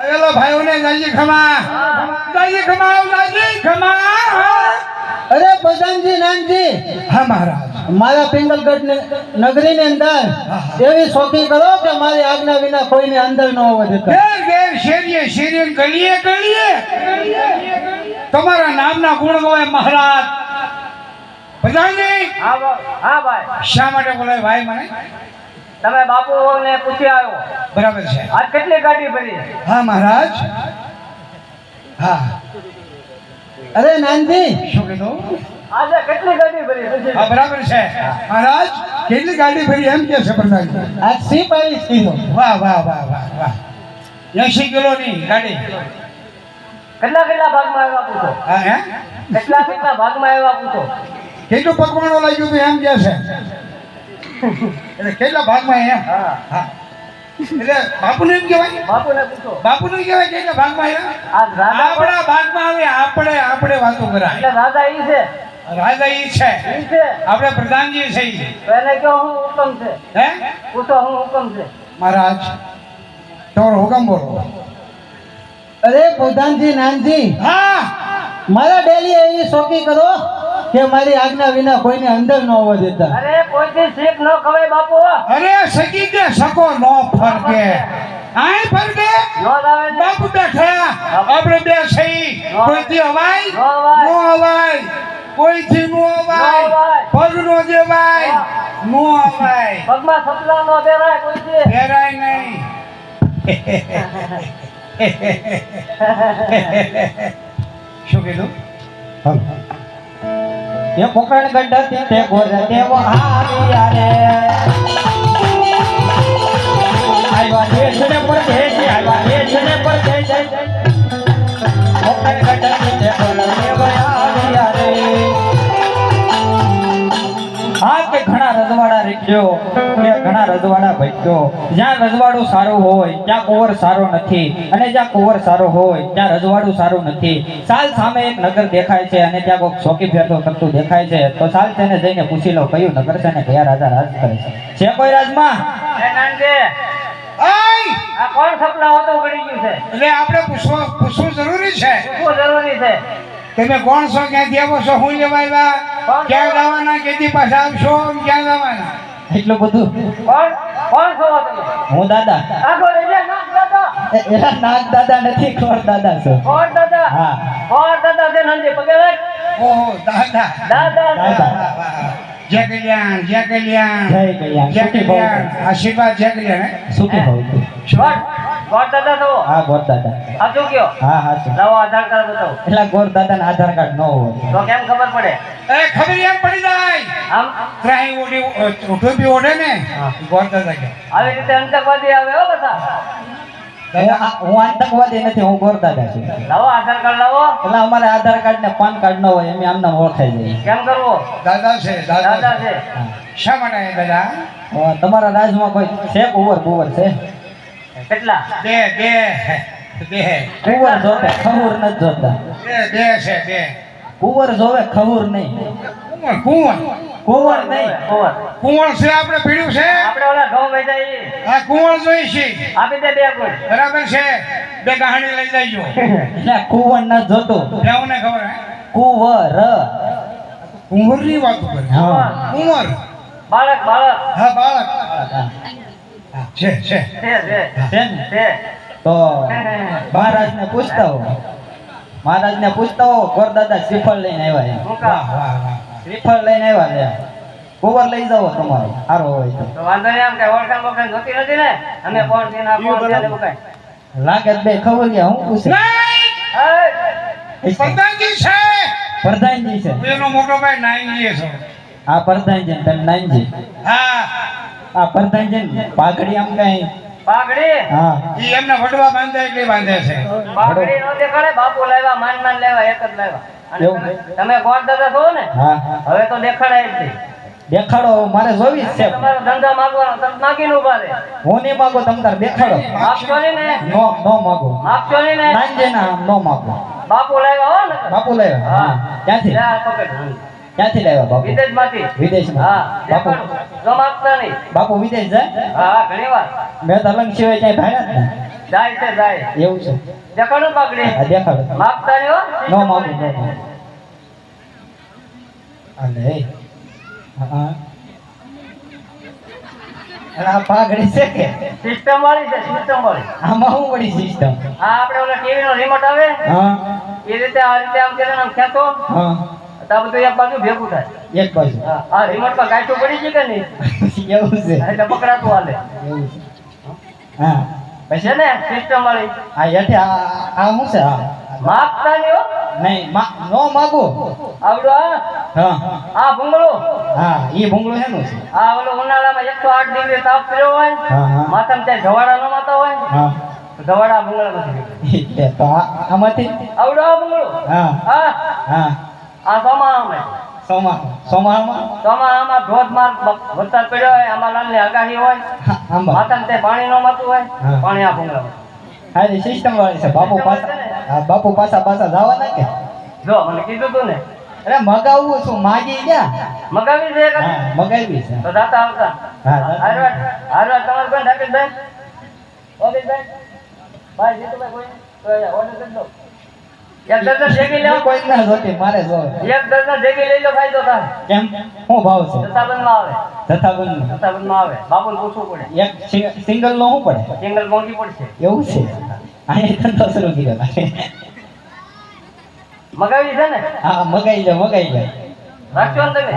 આવેલો ભાઈઓને જાજી ખમા જાજી ખમા જાજી ખમા અરે પ્રધાનજી નાનજી. હા મહારાજ. મારા પિંગલગઢ નગરી ની અંદર એવી શોખી કરો કે મારી આજ્ઞા વિના કોઈને અંદર ન હોવા દેતા. ઘેર ઘેર શેરીએ શેરીએ ગલીએ ગલીએ. તમારા નામના ગુણ હોય મહારાજ. પ્રધાનજી હા ભાઈ. શા માટે બોલાય? ભાઈ મને? તમે બાપુ ને પૂછી આવ્યો. બરાબર છે. આજ કેટલી ગાડી ભરી? હા મહારાજ. હા. અરે નાનજી. શું કીધું? આજે કેટલી ગાડી ભરી હા બરાબર છે. મહારાજ કેટલી ગાડી ભરી એમ કે છે પ્રધાનજી આજ સી પાડીશ કીધું વાહ વાહ વાહ વાહ વાહ. એસી કિલોની ગાડી. કેટલા કેટલા ભાગમાં આવ્યા પૂછો? હા હે? કેટલા કેટલા ભાગમાં આવ્યા પૂછો? કેટલું પકવાણો લાગ્યું હતું એમ કે છે? એટલે કેટલા ભાગમાં એમ? હા. હા. એટલે બાપુને એમ કહેવાય? બાપુ ને પૂછો. બાપુને કહેવાય કેટલા ભાગમાં એમ? આજ રાજા આપણા ભાગમાં આવે આપણે આપણે વાતો કરાય. એટલે રાજા ઈ છે. રાજા ઈ છે. ઈ છે. આપણે પ્રધાનજી છે ઈ. છે પહેલે કયો હું હુકમ છે. હે? પૂછો હું હુકમ છે. મહારાજ તમારો હુકમ બોલો. અરે પ્રધાનજી નાનજી. હા. મારા ડેલી એવી શોખી કરો. કે મારી આજ્ઞા વિના કોઈને અંદર ન આવવા દેતા. અરે કોઈથી શીખ ન ખવાય બાપુ અરે સકી કે સકો નો ફરકે. આય ફરકે? નો લાવે બાપુ બેઠા. આપણે બે સહી. કોઈથી અવાય? નો અવાય. નો કોઈથી નો અવાય. પગ નો દેવાય નો અવાય. પગમાં સપલા નો પહેરાય કોઈથી? ફેરાય નહીં. શું કીધું? એ પોકરણ ગઢ તે ગોર દેવો હારિયા રે આયવા છે છને પર દે છે આયવા છે છને પર દે છે પોકરણ ગઢ રજવાડા રીખ્યો કે ઘણા રજવાડા ભટક્યો જ્યાં રજવાડું સારું હોય ત્યાં કુંવર સારો નથી. અને જ્યાં કુંવર સારો હોય ત્યાં રજવાડું સારું નથી. સાલ સામે એક નગર દેખાય છે અને ત્યાં કોઈક ચોકી ફેરતો કરતું દેખાય છે. તો સાલ તેને જઈને પૂછી લો કયું નગર છે ને કયા રાજા રાજ કરે છે? છે કોઈ રાજમાં? આ કોણ સપના હોતું ગળી ગયું છે? એટલે આપણે પૂછવું પૂછવું જરૂરી છે. પૂછવું જરૂરી છે. તમે કોણ છો? ક્યાંથી આવો છો? હું લેવા આવ્યા? ક્યાં જવાના કેથી પાછા આવશો? ક્યાં જવાના એટલું બધું. કોણ? કોણ છો તમે? હું દાદા. આગો લઈ લે દાદા? નાગ દાદા નથી ખોર દાદા છો. કોણ દાદા? હા. કોણ દાદા છે નંદી પગે લાગ ઓહો દાદા. દાદા. દાદા. જય કલ્યાણ જય કલ્યાણ. જય કલ્યાણ. જય કલ્યાણ. આશીર્વાદ જય કલ્યાણ? સુખી ભવ. કોણ કોણ દાદા હા ગોર દાદા સાચું કયો? હા હા નવો આધાર કાર્ડ બતાવો. એટલે ગોર આધાર કાર્ડ ન હોય. તો કેમ ખબર પડે? એ ખબર એમ પડી જાય. આમ? ત્રાહી ઉઠો બી ને. કે. આવી રીતે અંતકવાદી આવે હો બધા. હું આ- આતંકવાદી નથી હું ગોરદાદા છું. લાવો આધાર કાર્ડ લાવો. એટલે અમારે આધાર કાર્ડ ને પાન કાર્ડ ન હોય એમ આમને ઓળખાઈ જાય. કેમ કરવો? દાદા છે દાદા દાદા છે. શા માટે દાદા? તમારા રાજમાં કોઈ છે ઓવર બોવર છે? કેટલા? બે બે. બે. કુંવર જોવે ખબર ન જોતા. બે બે છે બે. કુંવર જોવે ખબર નહીં. કુંવર કુંવર. કુંવર નહીં. કુંવર. કુંવર છે આપણે પીડ્યું છે? આપણે ઓલા ઘઉં વેચાઈ આ કુંવર જોઈ છે. આપી દે બે કોઈ બરાબર છે. બે કહાણી લઈ જજો. એટલે કુંવર ન જોતો. બેઉને ખબર હે? કુંવર. કુંવરની વાત કરે. હા. કુંવર. બાળક બાળક. હા બાળક. હા. હા, છે ને તો મહારાજને પૂછતા હો. મહારાજને પૂછતા હો ગોર શ્રીફળ લઈને આવ્યા વાહ વાહ વાહ. શ્રીફળ લઈને આવ્યા લે કુંવર લઈ જાઓ તમારો સારો હોય તો. તો વાંધો નહીં આમ કઈ ઓળખાણ બોળખાણ જોતી નથી ને? અમે કોણ છે ને કોણ છે ને લાગે બે ખબર ગયા હું પૂછે? પ્રધાનજી છે! પ્રધાનજી છે. હું એનો મોટો ભાઈ છો. આ પ્રધાનજી તમે નાનજી હા. આ પ્રધાનજી ને પાઘડી આમ કઈ. પાઘડી? હા. ઈ એમને વડવા બાંધે એટલે બાંધે છે. પાઘડી નો દેખાડે બાપુ લાવ્યા માન માન લેવા એક જ લાવ્યા. તમે- તમે દાદા છો ને? હા. હવે તો દેખાડાય જ દેખાડો મારે જોવી છે. તમારો ધંધો માગવાનો તમે માગીને ઊભા રહે. હું નહીં માગો તમ તાર દેખાડો. માગશો ને? નો નો માગો. માગશો ને? નાનજી ના નો માગો. બાપુ લાવ્યા હો ને? બાપુ લાવ્યા હા. ક્યાંથી? પકડ. ક્યાંથી લાવ્યા બાપુ? વિદેશમાંથી. વિદેશમાં. હા બાપુ? ન નહીં બાપુ વિદેશ જાય? હા ઘણી વાર મેં તો સિવાય ક્યાંય જ જાય છે જાય. એવું છે. દેખાડો પાઘડી હા દેખાડો. માગતા હો. નો માગું નો અલે. હા આ પાઘડી છે કે? સિસ્ટમ વાળી છે સિસ્ટમ વાળી. આમાં હું વળી સિસ્ટમ આ આપણે ઓલા ટીવી નો રિમોટ આવે? હા. એ રીતે આ રીતે આમ કે આમ ખેંચો. હા. તો એક બાજુ ભેગું થાય. એક બાજુ. હા આ રિમોટમાં ગાંઠું પડી છે કે નહીં? એવું છે. એટલે પકડાતું હાલે. એવું છે. હા. પછી છે ને સિસ્ટમ વાળી. હા એટલે આ શું છે? હા. માપતા નહીં હો. નહીં મા નો માગો આવડો આ હા. આ ભૂંગળો? હા એ ભૂંગળું હેનું છે. આ ઓલો ઉનાળામાં એકસો આઠ ડિગ્રી તાપ કર્યો હોય માથામાં ત્યાં જવાડા ન માતા હોય હા. ગવાડા ભૂંગળા નથી. તો આમાંથી આવડો આ ભૂંગળો? હા. હા. હા. આ સોમાહામાં. સોમા સોમામાં સોમાહામાં ધોધમાર બ- વરસાદ પડ્યો હોય આમાં લાલની આગાહી હોય. હા, માથામાં ત્યાં પાણી ન માતું હોય પાણી આ ભૂંગળામાં હારી સિસ્ટમ વાળી છે. બાપુ પાછા હા બાપુ પાછા પાછા જવાના કે? જો મને કીધું તું ને. અરે મગાવવું છું માગી ગયા. મગાવી છે મગાવી છે. તો દાતા આવતા. હા દાતા. હારવાર હારવાર તમારું કોણ? ઢાકેશભાઈ ઓબીશભાઈ ભાઈ જીતુભાઈ કોઈ? તો કરી દો. એક ડઝન ભેગી લેવો કોઈ ના જોતી મારે જોવે એક ડઝન ભેગી લઈ લો ફાયદો થાય. કેમ? શું ભાવ છે? જથ્થાબંધમાં આવે. જથ્થાબંધ. જથ્થાબંધમાં આવે. બાપુને પૂછવું પડે. એક સિંગલ નો શું પડે? સિંગલ મોંઘી પડશે. એવું છે? અહીં ધંધો શરૂ કર્યો મગાવી છે ને? હા મગાઈ લે મગાઈ લે. રાખજો ને તમે.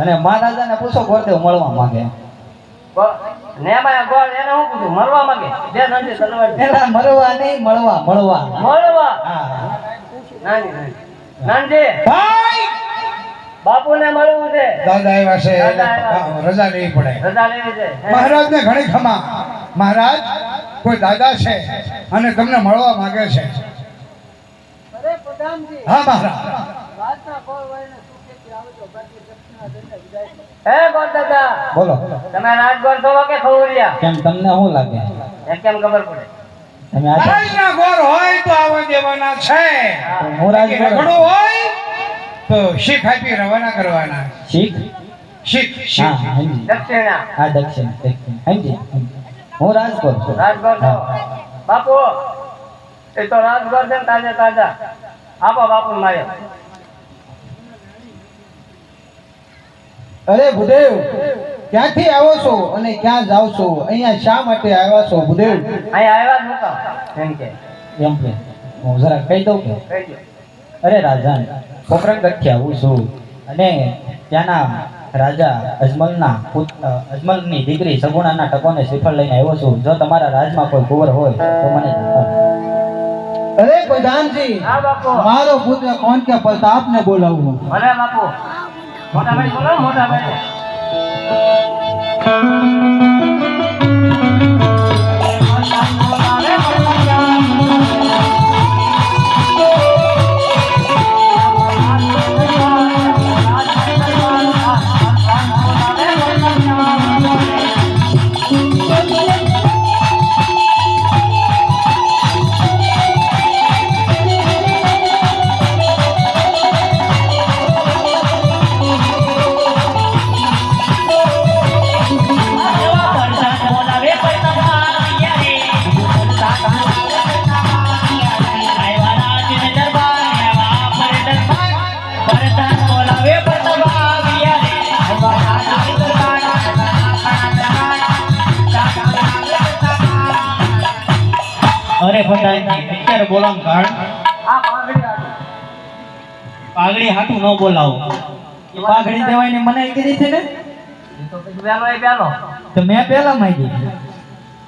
અને મહારાજાને પૂછો ગોરદેવ મળવા માંગે. ગો- ને એમાં ગોળ એને હું પૂછું? મળવા માંગે? બે નથી તલવાર. મરવા નહીં મળવા મળવા. મળવા? હા. નાની નાની. નાનજી ભાઈ! બાપુને મળવું છે. દાદા આવ્યા છે. રજા લેવી પડે. રજા લેવી છે. મહારાજને ઘણી ખમા. મહારાજ કોઈ દાદા છે અને તમને મળવા માંગે છે. હા મહારાજ. હે ગોળ દાદા. બોલો. તમે રાજગોર છો કે ખવરિયા કેમ તમને શું લાગે? એ કેમ ખબર પડે? તમે આ ગોર હોય તો આવવા દેવાના છે. હું રાજ હોય તો શીખ આપી રવાના કરવાના. શીખ? શીખ હા શીખ દક્ષિણા. હા દક્ષિણ દક્ષિણ. સમજી. હું રાજકોટ છું. બાપુ એ તો રાજગોળ છે ને તાજા તાજા. આપો બાપુ મારે. અરે ભૂદેવ ક્યાંથી આવો છો અને ક્યાં જાવ છો? અહીંયા શા માટે આવ્યા છો ભૂદેવ? અહીંયા આવ્યા જ નહોતા. એમ કે? એમ કે હું જરા કહી દઉં કે અરે રાજા પોખરણ ગઠ્ઠી આવું છું. અને ત્યાંના રાજા અજમલના અજમલની દીકરી સગુણાના ટકોને શ્રીફળ લઈને આવ્યો છું. જો તમારા રાજમાં કોઈ કુંવર હોય તો મને અરે પ્રધાનજી હા મારો પુત્ર કોણ કે પ્રતાપને બોલાવું? ભલે બાપુ. મોટા ભાઈ બોલો મોટા ભાઈ. અરે પ્રધાનજી અત્યારે બોલાવું કારણ પાઘડી હાટું ન બોલાવો. પાઘડી દેવાની મનાઈ કરી છે ને? તો એ. તો મેં પહેલા માંગી.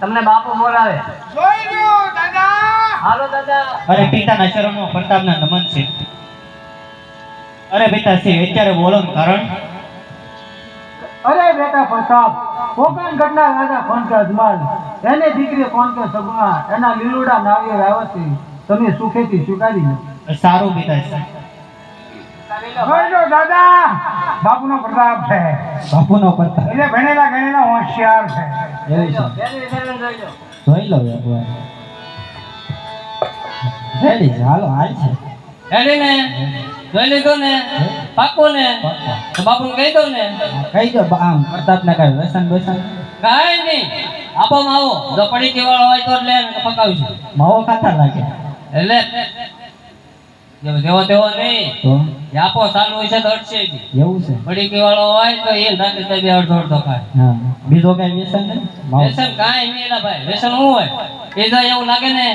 તમને બાપુ બોલાવે જોઈ લ્યો દાદા. હાલો દાદા. અરે પિતાના શરણમાં પ્રતાપના નમન છે. અરે પિતાશ્રી અત્યારે બોલો કારણ. અરે બેટા પ્રતાપ. કોકણ ઘટના રાજા કોણ કે અજમાલ એને દીકરી કોણ કે સગુણા એના લીલુડા નાવ્ય રાવતી તમે સુખેથી સ્વીકારી લો. સારું લ્યો દાદા. બાપુનો પ્રતાપ છે. બાપુનો પ્રતાપ. એટલે ભણેલા ગણેલા હોશિયાર છે. જોઈ લો. જોઈ લો રેડી હાલો હાલ છે. હેડી ને જોઈ લીધું ને? પાકું ને? તો બાપુને કહી દઉં ને? કઈ દો વ્યસન વ્યસન કાંઈ નહીં. આપો માવો જો પડી કે હોય તો લે ને તો પકાવીશું. માવો ખાતા લાગે. એટલે જેવો જેવો તેવો નહીં. આપો ચાલુ હોય છે તો અટશે એવું છે. પડી કે વાળો હોય તો એ નાખી દે બે અડધો અડધો ખાય. બીજો કઈ વ્યસન વ્યસન કાંઈ નહીં ભાઈ. વ્યસન શું હોય? એ જો એવું લાગે ને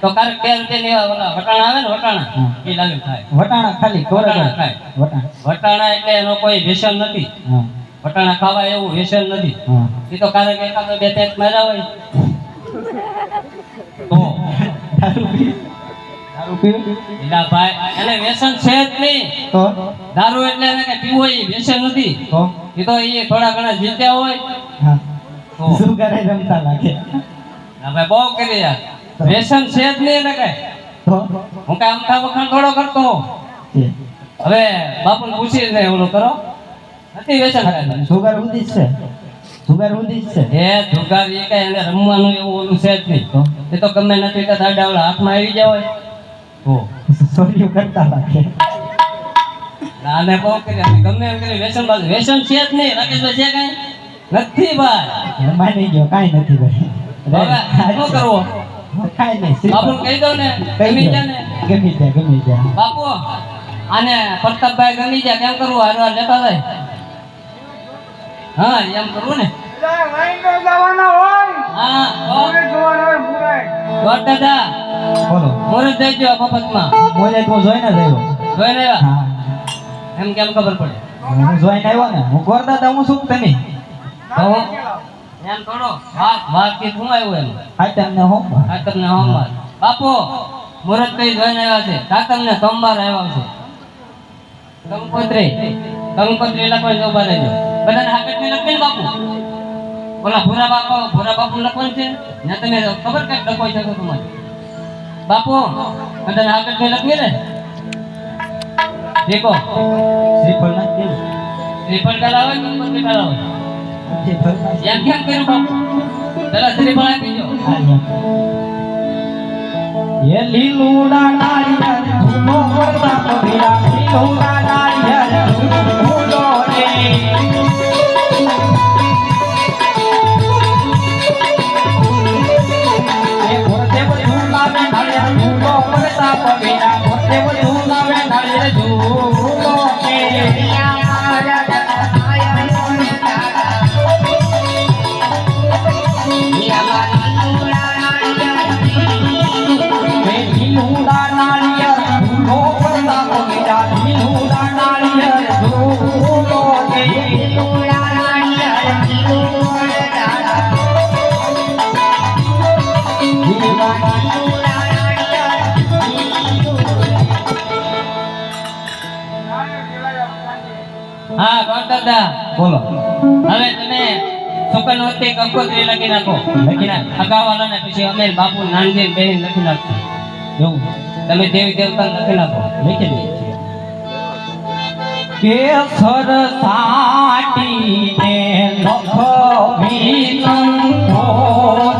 તો કારક બે રૂપિયાની ઓલા વટાણા આવે ને વટાણા. એ લાગે થાય. વટાણા ખાલી વટાણા ખાય. વટાણા. એટલે એનો કોઈ વ્યસન નથી. વટાણા ખાવા એવું વ્યસન નથી. એ તો કારક એકાદો બે ટેક માર્યા હોય. તો. દારૂ પી. દારૂ પી. ભાઈ એને વ્યસન છે જ નહીં. તો? દારૂ એટલે એને કઈ પીવું એ વ્યસન નથી. એ તો એ થોડા ઘણા જીત્યા હોય. શું કરે લાગે? બહુ કરી યાર વ્યસન છે જ નહીં એને કઈ. હું. કઈ અમથા વખાણ થોડો કરતો. હવે બાપુ પૂછી ને ઓલું કરો. નથી વ્યસન. સુગર ઉદી છે. સુગર ઉદી છે. એ જુગાર એ કઈ એને રમવાનું એવું ઓલું છે જ નહીં. તો એ તો ગમે નથી કે દાડા હાથમાં આવી જાય હોય. તો સોર્યું કરતા લાગે આને બહુ કરી ગમે એમ કરી વ્યસન બાજુ. વ્યસન છે જ નહીં. રાકેશભાઈ છે કઈ? નથી ભાઈ. નહીં ગયો કાંઈ નથી ભાઈ. શું કરવું? કાંઈ નહીં બાપુ કહી દઉં ને ગમી દો. ને? ગમી જાય ગમી જાય. બાપુ આને પ્રતાપભાઈ ગમી જાય કેમ કરવું? હારવાર લેતા જાય હા એમ કરવું ને? કેમ ખબર પડે? હું જોઈને આવ્યો ને. હું ગોરદા તા હું શું તમે? તો કરો. વાત વાત કે શું આવ્યું એમ? આ તમને હોમ કાતર ને હોમ બાપો મુરત કઈ જોઈને આવ્યા છે? કાતર ને સોમવાર આવ્યા છે. કંકોત્રી કંકોત્રી લખવાની ઊભા રહેજો બધાને હાકટ ને લખી ને બાપુ. ઓલા ભૂરા બાપો ભૂરા બાપુ લખવાનું છે? ને તમે ખબર કઈ લખવાઈ શકો તમારે? બાપુ બધાને હાકટ ને લખીએ ને? દેખો શ્રીફળ દેવું. શ્રીફળ કરાવે કંકોત્રી નથી. એમ કેમ કર્યું બાપુ. પેલા શ્રીફળ આપી દો એ લીલુડા નાળિયેર ધૂલો પ્રતાપ વીરા લીલુડા નાળિયેર ધૂલો રે. એ ભોરદેવ દાદા બોલો હવે તમે સુકનવતી કંકોત્રી લખી નાખો લખી નાખ. અગાવાલાને પછી અમે બાપુ નાનજી બેન લખી નાખો એવું તમે દેવી દેવતા લખી નાખો લખી છીએ. કેસર સાટીને લખવી લંગોતારે.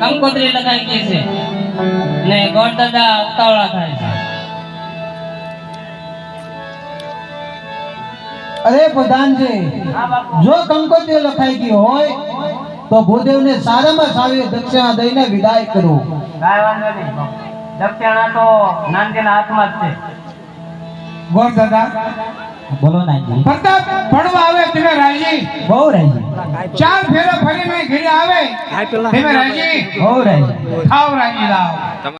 કંકોત્રી લગાવી દે છે. ને ગોળ દાદા ઉતાવળા થાય છે. અરે પ્રધાનજી જો કંકોત્રી લખાઈ ગઈ હોય તો ભૂદેવને સારામાં સારી દક્ષિણા દઈને વિદાય કરો. કાંઈ વાંધો નહીં. દક્ષિણા તો નાનજીના હાથમાં જ છે. ગોળ દાદા બોલો નાજી પ્રતાપ ભણવા આવે તમે રાજી. બહુ રાજી. ચાર ફેરા ફરીને ઘરે આવે. તમે રાજી. બહુ રાજી. ખાવ રાજી લાવ.